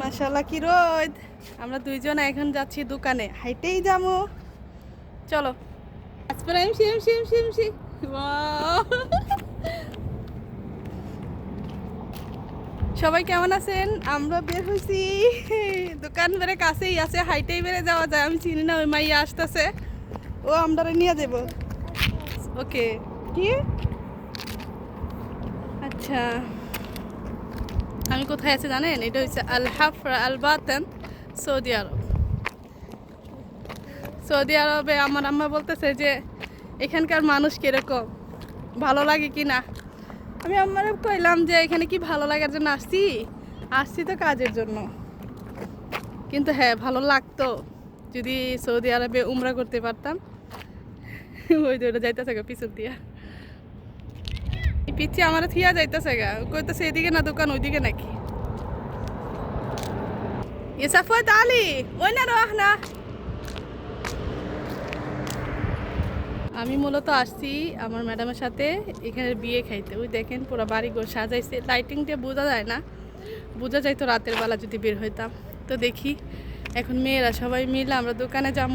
মাশাল্লাহ কি রোদ আমরা দুইজন এখন যাচ্ছি দোকানে। হাইটেই যাব। চলো। আজপ্রাইম শিম শিম শিম! সবাই কেমন আছেন? আমরা বের হয়েছি দোকান বেড়ে কাছেই আছে, হাইটেই বেড়ে যাওয়া যায়। আমি চিনি না, ওই মাইয়া আসতেছে। ও আমরা নিয়ে দেব ওকে। কি? আচ্ছা। আমি কোথায় আছে জানেন? এটা হচ্ছে আল হাফরা আল বাতান সৌদি আরব। সৌদি আরবে আমার আম্মা বলতেছে যে, এখানকার মানুষ কীরকম? ভালো লাগে কি না? আমি আমার কইলাম যে, এখানে কি ভালো লাগার জন্য আসছি? আসছি তো কাজের জন্য। কিন্তু হ্যাঁ ভালো লাগতো। যদি সৌদি আরবে উমরা করতে পারতাম, ওই যাইতেছে গা পিছন দিয়া। পিচ্ছে আমার থিয়া যাইতেছে গা। কইতেছে, এদিকে না দোকান, ওইদিকে নাকি? ইসাফত আলী ওই না না। আমি মূলত আসছি আমার ম্যাডামের সাথে এখানে বিয়ে খাইতে। ওই দেখেন পুরো বাড়ি ঘর সাজাইছে লাইটিংটা বোঝা যায় না। বোঝা যায় তো রাতের বেলা যদি বের হইতাম। তো দেখি, এখন মেয়েরা সবাই মিলে আমরা দোকানে যাব